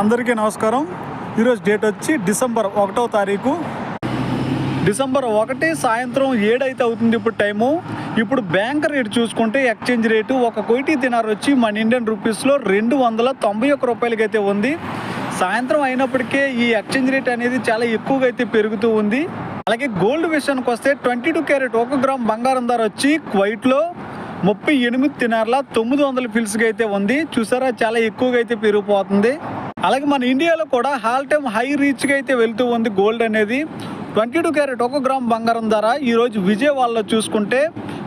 అందరికీ నమస్కారం. ఈరోజు డేట్ వచ్చి డిసెంబర్ ఒకటో తారీఖు. డిసెంబర్ ఒకటి సాయంత్రం ఏడైతే అవుతుంది ఇప్పుడు టైము. ఇప్పుడు బ్యాంక్ రేట్ చూసుకుంటే ఎక్స్చేంజ్ రేటు ఒక కోటి దినార్ వచ్చి మన ఇండియన్ రూపీస్లో రెండు వందల తొంభై ఒక్క రూపాయలకైతే ఉంది. సాయంత్రం అయినప్పటికే ఈ ఎక్స్చేంజ్ రేట్ అనేది చాలా ఎక్కువగా అయితే పెరుగుతూ ఉంది. అలాగే గోల్డ్ విషయానికి వస్తే ట్వంటీ టూ క్యారెట్ ఒక గ్రామ్ బంగారం ధర వచ్చి క్వైట్లో ముప్పై ఎనిమిది తినార్ల తొమ్మిది వందల ఫిల్స్గా అయితే ఉంది. చూసారా చాలా ఎక్కువగా అయితే పెరిగిపోతుంది. అలాగే మన ఇండియాలో కూడా హాల్ టైమ్ హై రీచ్గా అయితే వెళ్తూ ఉంది గోల్డ్ అనేది. ట్వంటీ టూ క్యారెట్ ఒక గ్రామ్ బంగారం ధర. ఈరోజు విజయవాడలో చూసుకుంటే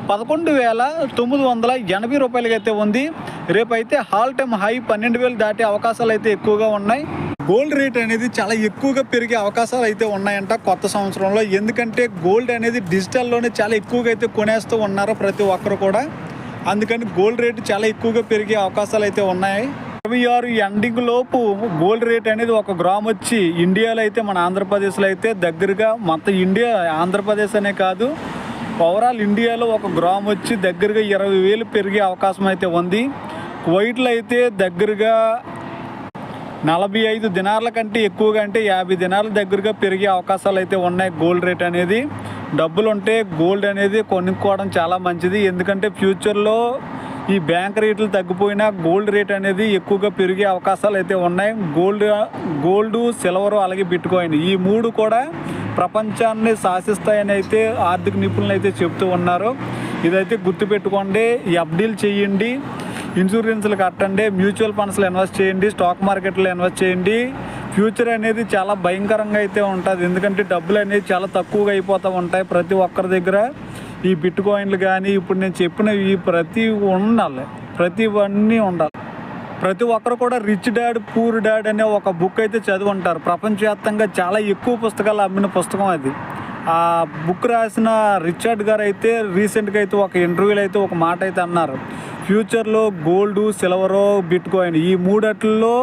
పదకొండు వేల తొమ్మిది వందల ఎనభై రూపాయలకి అయితే ఉంది. రేపైతే హాల్ టైమ్ హై పన్నెండు వేలు దాటే అవకాశాలు అయితే ఎక్కువగా ఉన్నాయి. గోల్డ్ రేట్ అనేది చాలా ఎక్కువగా పెరిగే అవకాశాలు అయితే ఉన్నాయంట కొత్త సంవత్సరంలో. ఎందుకంటే గోల్డ్ అనేది డిజిటల్లోనే చాలా ఎక్కువగా అయితే కొనేస్తూ ఉన్నారు ప్రతి ఒక్కరు కూడా. అందుకని గోల్డ్ రేట్ చాలా ఎక్కువగా పెరిగే అవకాశాలు అయితే ఉన్నాయి. ఇరవై ఆరు ఎండింగ్ లోపు గోల్డ్ రేట్ అనేది ఒక గ్రామ్ వచ్చి ఇండియాలో అయితే మన ఆంధ్రప్రదేశ్లో అయితే దగ్గరగా మొత్తం ఇండియా ఆంధ్రప్రదేశ్ అనే కాదు ఓవరాల్ ఇండియాలో ఒక గ్రామ్ వచ్చి దగ్గరగా ఇరవై వేలు పెరిగే అవకాశం అయితే ఉంది. కువైట్లో అయితే దగ్గరగా నలభై ఐదు దినార్ల కంటే ఎక్కువగా అంటే యాభై దినాల దగ్గరగా పెరిగే అవకాశాలు అయితే ఉన్నాయి గోల్డ్ రేట్ అనేది. డబ్బులు ఉంటే గోల్డ్ అనేది కొనుక్కోవడం చాలా మంచిది. ఎందుకంటే ఫ్యూచర్లో ఈ బ్యాంక్ రేట్లు తగ్గిపోయినా గోల్డ్ రేట్ అనేది ఎక్కువగా పెరిగే అవకాశాలు అయితే ఉన్నాయి. గోల్డ్ గోల్డ్ సిల్వర్ అలాగే బిట్కాయిన్ ఈ మూడు కూడా ప్రపంచాన్ని శాసిస్తాయని అయితే ఆర్థిక నిపుణులు అయితే చెప్తూ ఉన్నారు. ఇదైతే గుర్తుపెట్టుకోండి ఎఫ్డీలు చేయండి ఇన్సూరెన్స్లు కట్టండి మ్యూచువల్ ఫండ్స్లో ఇన్వెస్ట్ చేయండి స్టాక్ మార్కెట్లో ఇన్వెస్ట్ చేయండి. ఫ్యూచర్ అనేది చాలా భయంకరంగా అయితే ఉంటుంది. ఎందుకంటే డబ్బులు అనేది చాలా తక్కువగా అయిపోతూ ఉంటాయి ప్రతి ఒక్కరి దగ్గర. ఈ బిట్ కాయిన్లు కానీ ఇప్పుడు నేను చెప్పినవి ప్రతి ఉండాలి. ప్రతివన్నీ ఉండాలి. ప్రతి ఒక్కరు కూడా రిచ్ డాడ్ పూర్ డాడ్ అనే ఒక బుక్ అయితే చదివి ఉంటారు ప్రపంచవ్యాప్తంగా చాలా ఎక్కువ పుస్తకాలు అమ్మిన పుస్తకం అది. ఆ బుక్ రాసిన రిచర్డ్ గారు అయితే రీసెంట్గా అయితే ఒక ఇంటర్వ్యూలో అయితే ఒక మాట అయితే అన్నారు. ఫ్యూచర్లో గోల్డ్ సిల్వరు బిట్ కాయిన్ ఈ మూడట్లో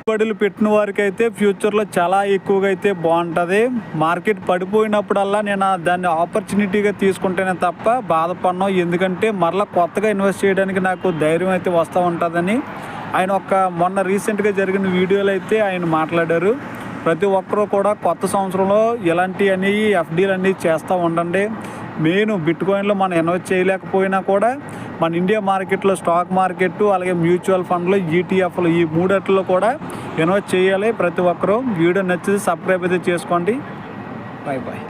పెట్టుబడులు పెట్టిన వారికి అయితే ఫ్యూచర్లో చాలా ఎక్కువగా అయితే బాగుంటుంది. మార్కెట్ పడిపోయినప్పుడల్లా నేను దాన్ని ఆపర్చునిటీగా తీసుకుంటేనే తప్ప బాధపడను. ఎందుకంటే మరలా కొత్తగా ఇన్వెస్ట్ చేయడానికి నాకు ధైర్యం అయితే వస్తూ ఉంటుందని ఆయన ఒక మొన్న రీసెంట్గా జరిగిన వీడియోలో అయితే ఆయన మాట్లాడారు. ప్రతి ఒక్కరూ కూడా కొత్త సంవత్సరంలో ఇలాంటి అనేవి ఎఫ్డీలు అనేవి చేస్తూ ఉండండి. మెయిన్ బిట్ కాయిన్లో మనం ఇన్వెస్ట్ చేయలేకపోయినా కూడా మన ఇండియా మార్కెట్లో స్టాక్ మార్కెట్ అలాగే మ్యూచువల్ ఫండ్లు ఈటీఎఫ్లు ఈ మూడట్లో కూడా ఇన్వెస్ట్ చేయాలి ప్రతి ఒక్కరూ. వీడియో నచ్చితే సబ్స్క్రైబ్ అయితే చేసుకోండి. Bye bye